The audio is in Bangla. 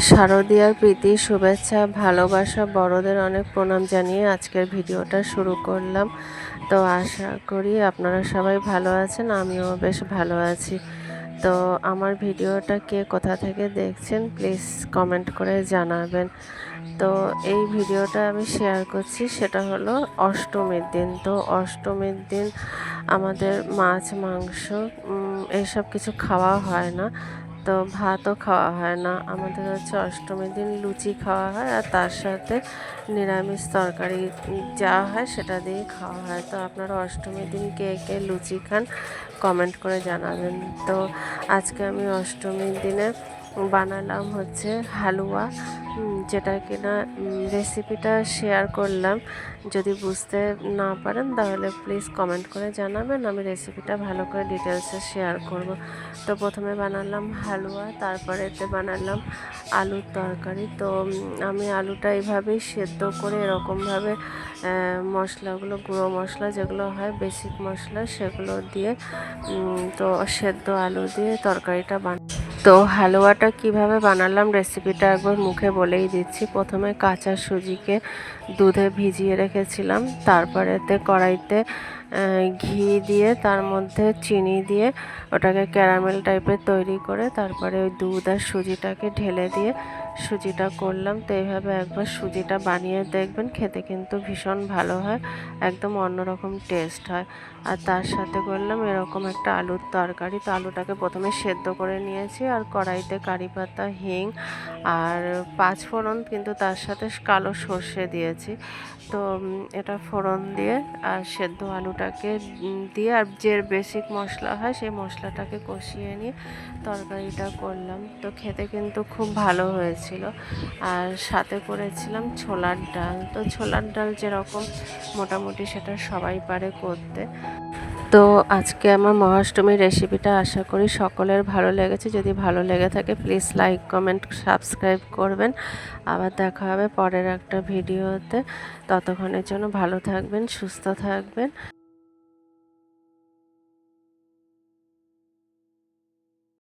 শারদীয়ার প্রীতি শুভেচ্ছা ভালোবাসা বড়দের অনেক প্রণাম জানিয়ে আজকের ভিডিওটা শুরু করলাম। তো আশা করি আপনারা সবাই ভালো আছেন আমিও বেশ ভালো আছি। তো আমার ভিডিওটা কে কোথা থেকে দেখছেন প্লিজ কমেন্ট করে জানাবেন। তো এই ভিডিওটা আমি শেয়ার করছি সেটা হলো অষ্টমীর দিন। তো অষ্টমীর দিন আমাদের মাছ মাংস উম, এইসব কিছু খাওয়া হয় না। তো ভাতও খাওয়া হয় না। আমাদের হচ্ছে অষ্টমীর দিন লুচি খাওয়া হয় আর তার সাথে নিরামিষ তরকারি যা হয় সেটা দিয়ে খাওয়া হয়। তো আপনারা অষ্টমীর দিন কে কে লুচি খান কমেন্ট করে জানাবেন। তো আজকে আমি অষ্টমীর দিনে বানালাম হচ্ছে হালুয়া। যেটা কিনা রেসিপিটা শেয়ার করলাম। যদি বুঝতে না পারেন, তাহলে প্লিজ কমেন্ট করে জানাবেন। আমি রেসিপিটা ভালো করে ডিটেলসে শেয়ার করব। তো প্রথমে বানালাম হালুয়া, তারপরে এতে বানালাম আলুর তরকারি। তো আমি আলুটা এইভাবেই সেদ্ধ করে এরকমভাবে মশলাগুলো, গুঁড়ো মশলা যেগুলো হয় বেসিক মশলা, সেগুলো দিয়ে তো সেদ্ধ আলু দিয়ে তরকারিটা বান তো হালুয়াটা কীভাবে বানালাম রেসিপিটা একবার মুখে বলেই দিচ্ছি। প্রথমে কাঁচা সুজিকে দুধে ভিজিয়ে রেখেছিলাম তারপরেতে কড়াইতে ঘি দিয়ে, তার মধ্যে চিনি দিয়ে, ওটাকে ক্যারামেল টাইপের তৈরি করে, তারপরে ওই দুধ আর সুজিটাকে ঢেলে দিয়ে সুজিটা করলাম, তো এইভাবে একবার সুজিটা বানিয়ে দেখবেন, খেতে কিন্তু ভীষণ ভালো হয়, একদম অন্যরকম টেস্ট হয়। আর তার সাথে করলাম এরকম একটা আলুর তরকারি, তো আলুটাকে প্রথমে সেদ্ধ করে নিয়েছি, আর কড়াইতে কারি পাতা হিং, আর পাঁচ ফোড়ন কিন্তু তার সাথে কালো সর্ষে দিয়েছি। তো এটা ফোড়ন দিয়ে আর সেদ্ধ আলুটাকে দিয়ে, আর যে বেসিক মশলা হয় সেই মশলাটাকে কষিয়ে নিয়ে তরকারিটা করলাম, তো খেতে কিন্তু খুব ভালো হয়েছিল আর সাথে করেছিলাম ছোলার ডাল। তো ছোলার ডাল যেরকম মোটামুটি সেটা সবাই পারে করতে। তো আজকে আমার মহাষ্টমীর রেসিপিটা আশা করি সকলের ভালো লেগেছে। যদি ভালো লেগে থাকে প্লিজ লাইক কমেন্ট সাবস্ক্রাইব করবেন। আবার দেখা হবে পরের একটা ভিডিওতে। ততক্ষণের জন্য ভালো থাকবেন, সুস্থ থাকবেন।